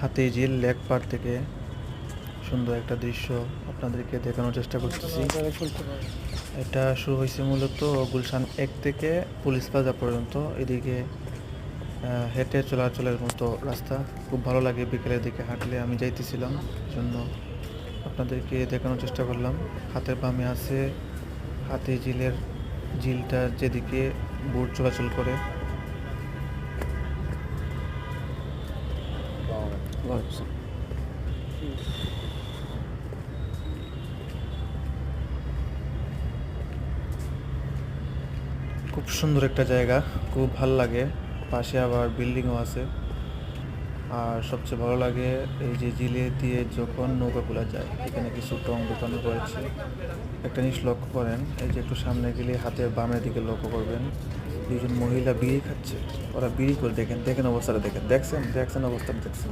হাতি ঝিল লেক পার থেকে সুন্দর একটা দৃশ্য আপনাদেরকে দেখানোর চেষ্টা করতেছি। এটা শুরু হয়েছে মূলত গুলশান এক থেকে পুলিশ প্লাজা পর্যন্ত। এদিকে হেঁটে চলাচলের মতো রাস্তা। খুব ভালো লাগে বিকেলের দিকে হাঁটলে। আমি যাইতেছিলাম জন্য আপনাদেরকে দেখানোর চেষ্টা করলাম। হাতের বামে আছে হাতি ঝিলের ঝিলটা যেদিকে বোট চলাচল করে খুব সুন্দর একটা জায়গা, খুব ভালো লাগে। পাশে আবার বিল্ডিংও আছে। আর সবচেয়ে ভালো লাগে এই যে জিলে দিয়ে যখন নৌকাগুলো যায়, এখানে কিছু টং দোকান করেছে। একটা জিনিস লক্ষ্য করেন, এই যে একটু সামনে গেলে হাতের বামের দিকে লক্ষ্য করবেন দুজন মহিলা বিড়ি খাচ্ছে। ওরা বিড়ি করে দেখেন দেখেন অবস্থাটা দেখেন। দেখছেন? দেখছেন অবস্থাটা দেখছেন।